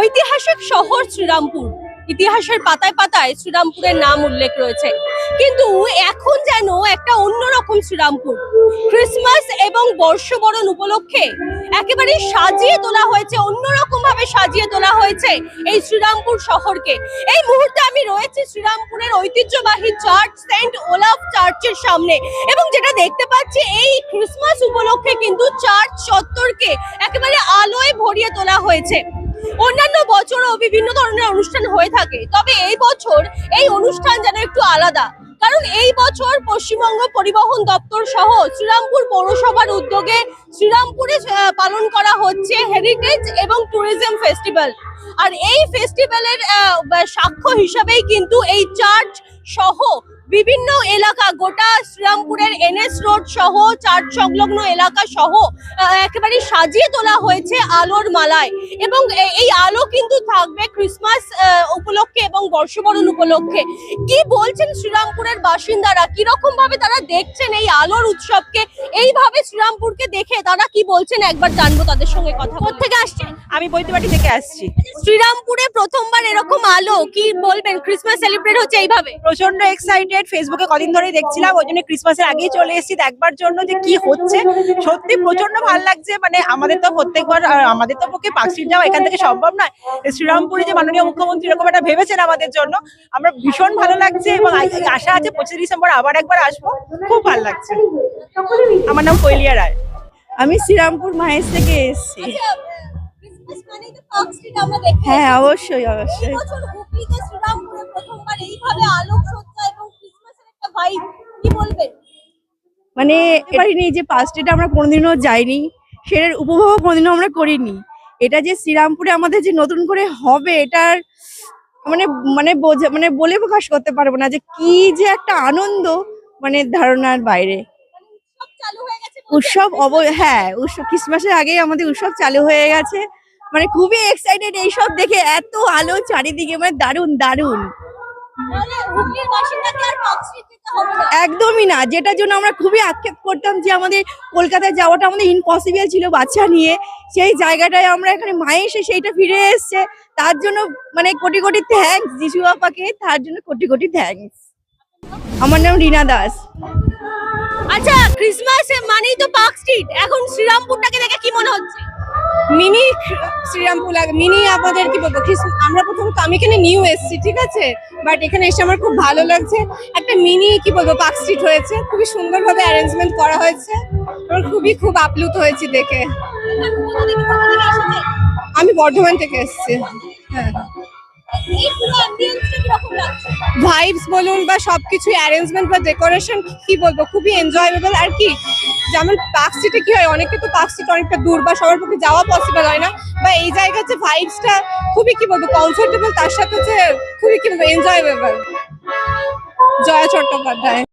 ঐতিহাসিক শহর শ্রীরামপুর। ইতিহাসের পাতায় পাতায় শ্রীরামপুরের নাম উল্লেখ রয়েছে। কিন্তু এখন যেন একটা অন্যরকম শ্রীরামপুর। ক্রিসমাস এবং বর্ষবরণ উপলক্ষে একেবারে সাজিয়ে তোলা হয়েছে অন্যরকম ভাবে সাজিয়ে তোলা হয়েছে এই শ্রীরামপুর শহরকে। এই মুহূর্তে আমি রয়েছি শ্রীরামপুরের ঐতিহ্যবাহী চার্চ, সেন্ট ওলাফ চার্চের সামনে। এবং যেটা দেখতে পাচ্ছি, এই ক্রিসমাস উপলক্ষে কিন্তু চার্চ চত্বরকে একেবারে আলোয় ভরিয়ে তোলা হয়েছে। অন্যান্য বছরও বিভিন্ন ধরনের অনুষ্ঠান হয়ে থাকে। তবে এই বছর এই অনুষ্ঠান যেন একটু আলাদা। কারণ এই বছর পশ্চিমবঙ্গ পরিবহন দপ্তর সহ শ্রীরামপুর পৌরসভার উদ্যোগে শ্রীরামপুরে পালন করা হচ্ছে হেরিটেজ এবং ট্যুরিজম ফেস্টিভ্যাল আর এই ফেস্টিভ্যালের সাক্ষ্য হিসাবেই কিন্তু এই চার্চ সহ বিভিন্ন এলাকা গোটা শ্রীরামপুরের এনএস রোড সহ চার্চ সংলগ্ন এলাকা সহ একেবারে সাজিয়ে তোলা হয়েছে আলোর মালায়। এবং এই আলো কিন্তু থাকবে ক্রিসমাস উপলক্ষে এবং বর্ষবরণ উপলক্ষে। কি বলছেন শ্রীরামপুরের বাসিন্দারা? কীরকম ভাবে তারা দেখছেন এই আলোর উৎসবকে? এইভাবে শ্রীরামপুরকে দেখে তারা কি বলছেন? একবার জানব তাদের সঙ্গে কথা থেকে আসছে? আমি বৈদ্যবাটি থেকে আসছি। শ্রীরামপুরে প্রথমবার এরকম আলো কি বলবেন? ক্রিসমাস সেলিব্রেট হচ্ছে এইভাবে? প্রচণ্ড এক্সাইটেড ফেসবুকে কদিন ধরেই দেখছিলাম ওই জন্য ক্রিসমাসের আগেই চলে এসেছি দেখবার জন্য যে কি হচ্ছে। সত্যি প্রচণ্ড ভালো লাগছে মানে আমাদের তো প্রত্যেকবার আমাদের তো পক্ষে পার্কস্ট্রিট যাওয়া এখান থেকে সম্ভব নয়। শ্রীরামপুরে যে মাননীয় মুখ্যমন্ত্রী এরকম একটা ভেবেছেন আমাদের জন্য আমরা ভীষণ ভালো লাগছে এবং আশা আছে পঁচিশ ডিসেম্বর আবার একবার আসব খুব ভালো লাগছে। আমার নাম কৈলিয়া রায়। আমি শ্রীরামপুর মাহেশ থেকে এসেছি। দেখতে হ্যাঁ অবশ্যই অবশ্যই এবছর হুগলিতে শ্রীরামপুরে প্রথমবার এইভাবে আলোকসজ্জা এবং ক্রিসমাসের একটা ভাইব কি বলবেন? মানে এবারই যে পাঁচটিটা আমরা কোনোদিনও যাইনি সেটার উপভোগ কোনোদিনও আমরা করিনি। এটা যে শ্রীরামপুরে আমাদের যে নতুন করে হবে এটার মানে মানে বোঝা মানে বলে প্রকাশ করতে পারব না যে কি যে একটা আনন্দ মানে ধারণার বাইরে। গেছে উৎসব অব হ্যাঁ উৎসব ক্রিসমাসের আগেই আমাদের উৎসব চালু হয়ে গেছে। মানে খুবই এক্সাইটেড এইসব দেখে এত আলো চারিদিকে মানে দারুণ দারুণ। একদমই না যেটার জন্য আমরা খুবই আক্ষেপ করতাম যে আমাদের কলকাতায় যাওয়াটা আমাদের ইম্পসিবল ছিল বাচ্চা নিয়ে। সেই জায়গাটায় আমরা এখানে মায়ে এসে সেইটা ফিরে এসছে। তার জন্য মানে কোটি কোটি থ্যাঙ্কস যিশু বাপাকে তার জন্য কোটি কোটি থ্যাঙ্কস আমার নাম রিনা দাস। আচ্ছা ক্রিসমাস মানেই তো পার্ক স্ট্রিট এখন শ্রীরামপুরটাকে দেখে কি মনে হচ্ছে? মিনি শ্রীরামপুর লাগে। মিনি আমাদের কি বলব? আমরা প্রথমত, আমি এখানে নিউ এসেছি, ঠিক আছে? বাট এখানে এসে আমার খুব ভালো লাগছে। একটা মিনি, কি বলব পার্ক স্ট্রিট হয়েছে। খুবই সুন্দরভাবে অ্যারেঞ্জমেন্ট করা হয়েছে। আমার খুবই খুব আপ্লুত হয়েছি দেখে। আমি বর্ধমান থেকে এসেছি। হ্যাঁ। ভাইবস বলুন বা সব কিছু অ্যারেঞ্জমেন্ট বা ডেকোরেশন কি বলব? খুবই এনজয়েবল আর কি, যেমন পার্ক স্ট্রিটে কি হয়, অনেকে তো পার্ক স্ট্রিট অনেকটা দূর বা সবার পক্ষে যাওয়া পসিবল হয় না, বা এই জায়গার যে ভাইবসটা খুবই কি বলব কমফোর্টেবল তার সাথে যে খুবই কি বলব এনজয়েবল জয়া চট্টোপাধ্যায়।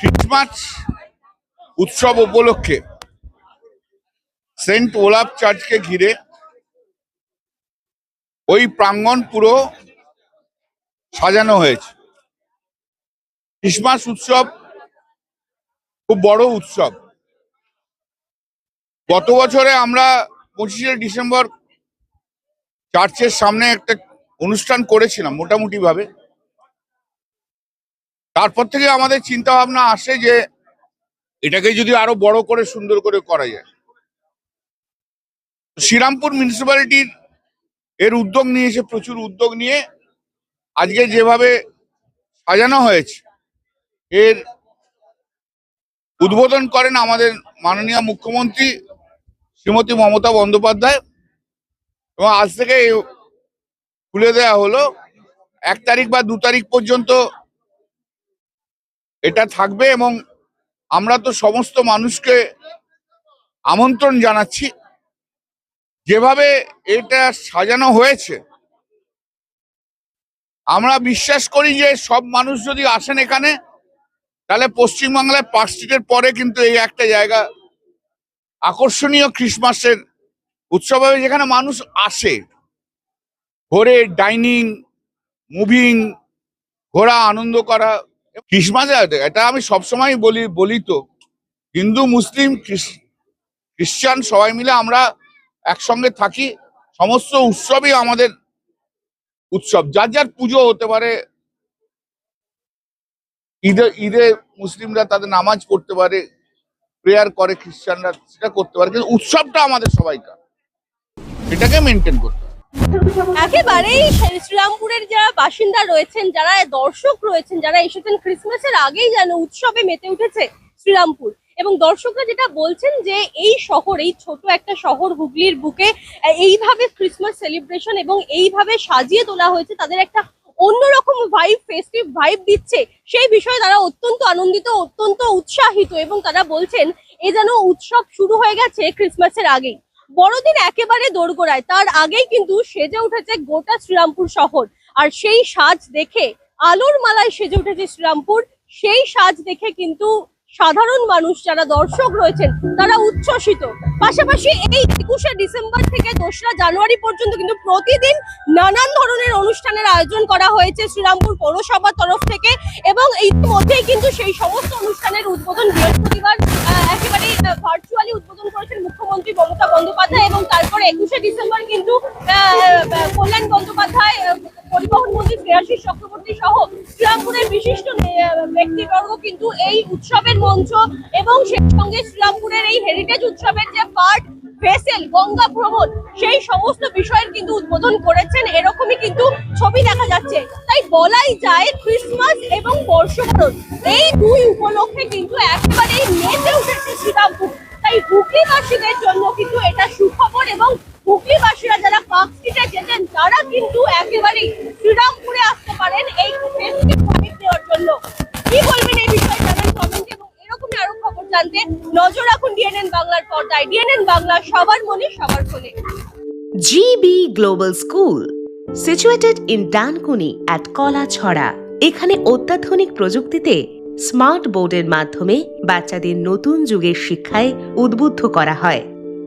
Christmas উৎসব উপলক্ষে সেন্ট ওলাফ চার্চকে ঘিরে ওই প্রাঙ্গণ পুরো সাজানো হয়েছে। খ্রিস্টমাস উৎসব খুব বড় উৎসব। গত বছরে আমরা পঁচিশে ডিসেম্বর চার্চের সামনে একটা অনুষ্ঠান করেছিলাম মোটামুটি ভাবে তারপর থেকে আমাদের চিন্তা ভাবনা আসে যে এটাকে যদি আরও বড় করে সুন্দর করে করা যায়। শ্রীরামপুর মিউনিসিপ্যালিটির এর উদ্যোগ নিয়েছে প্রচুর উদ্যোগ নিয়ে আজকে যেভাবে সাজানো হয়েছে, এর উদ্বোধন করেন আমাদের মাননীয় মুখ্যমন্ত্রী শ্রীমতী মমতা বন্দ্যোপাধ্যায় এবং আজ থেকে খুলে দেওয়া হলো, এক তারিখ বা দু তারিখ পর্যন্ত এটা থাকবে এবং আমরা তো সমস্ত মানুষকে আমন্ত্রণ জানাচ্ছি। যেভাবে এটা সাজানো হয়েছে, আমরা বিশ্বাস করি যে সব মানুষ যদি আসেন এখানে, তাহলে পশ্চিমবাংলায় পার্ক স্ট্রিটের পরে কিন্তু এই একটা জায়গা আকর্ষণীয় ক্রিসমাসের উৎসব হবে, যেখানে মানুষ আসে। ঘোরে ডাইনিং, মুভিং, ঘোরা, আনন্দ করা ক্রিসমাসে এটা আমি সবসময় বলি বলি তো। হিন্দু, মুসলিম, খ্রিস- খ্রিস্টান সবাই মিলে আমরা একসঙ্গে থাকি। সমস্ত উৎসবই আমাদের উৎসব। যার যার পুজো হতে পারে, ঈদে ঈদে মুসলিমরা তাদের নামাজ পড়তে পারে, প্রেয়ার করে খ্রিস্টানরা সেটা করতে পারে। কিন্তু উৎসবটা আমাদের সবাইকার। এটাকে মেনটেন করতে একেবারেই শ্রীরামপুরের যারা বাসিন্দা রয়েছেন, যারা দর্শক রয়েছেন, যারা এসেছেন ক্রিসমাসের আগেই যেন উৎসবে মেতে উঠেছে শ্রীরামপুর। এবং দর্শকরা যেটা বলছেন যে, এই শহর, এই ছোট একটা শহর হুগলির বুকে, এইভাবে ক্রিসমাস সেলিব্রেশন এবং এইভাবে সাজিয়ে তোলা হয়েছে, তাদের একটা অন্যরকম ভাইব ফেস্টিভ ভাইব দিচ্ছে। সেই বিষয়ে তারা অত্যন্ত আনন্দিত, অত্যন্ত উৎসাহিত এবং তারা বলছেন, এ যেন উৎসব শুরু হয়ে গেছে ক্রিসমাসের আগেই। বড়দিন একেবারে দোরগোড়ায়, তার আগেই কিন্তু সেজে উঠেছে গোটা শ্রীরামপুর শহর। আর সেই সাজ দেখে, আলোর মালায় সেজে উঠেছে শ্রীরামপুর, সেই সাজ দেখে কিন্তু সাধারণ মানুষ যারা দর্শক রয়েছেন, তারা উচ্ছ্বসিত। পাশাপাশি এই একুশে ডিসেম্বর থেকে দোসরা জানুয়ারি পর্যন্ত কিন্তু প্রতিদিন নানান ধরনের অনুষ্ঠানের আয়োজন করা হয়েছে শ্রীরামপুর পৌরসভার তরফ থেকে এবং ইতিমধ্যেই কিন্তু সেই সমস্ত অনুষ্ঠানের উদ্বোধন বৃহস্পতিবার আহ, একেবারে ভার্চুয়ালি উদ্বোধন করেছেন মুখ্যমন্ত্রী মমতা বন্দ্যোপাধ্যায় এবং তারপরে একুশে ডিসেম্বর কিন্তু কল্যাণ বন্দ্যোপাধ্যায় পরিবহন মন্ত্রী শ্রেয়াশিস চক্রবর্তী সহ শ্রীরামপুরের বিশিষ্ট ব্যক্তিবর্গ কিন্তু এই উৎসবের মঞ্চ এবং সেই সঙ্গে শ্রীরামপুরের এই হেরিটেজ উৎসবের যে পার্ট, ভেসেল, গঙ্গা ভ্রমণ, সেই সমস্ত বিষয়ের কিন্তু উদ্বোধন করেছেন। এরকমই কিন্তু ছবি দেখা যাচ্ছে। তাই বলাই যায় ক্রিসমাস এবং বর্ষবরণ, এই দুই উপলক্ষে কিন্তু একেবারেই কিন্তু একেবারেই শ্রীরামপুরে আসতে পারেন এই ফেস্টিভ জন্য। কি বলবেন এই বিষয়ে জানান কমেন্টে এবং এরকমই আরও খবর জানতে নজর রাখুন ডিএনএন বাংলার পর্দায়। ডিএনএন বাংলা সবার মনে সবার GB Global School, situated in Dankuni at Kalachhara এখানে অত্যাধুনিক প্রযুক্তিতে স্মার্ট বোর্ডের মাধ্যমে বাচ্চাদের নতুন যুগের শিক্ষায় উদ্বুদ্ধ করা হয়।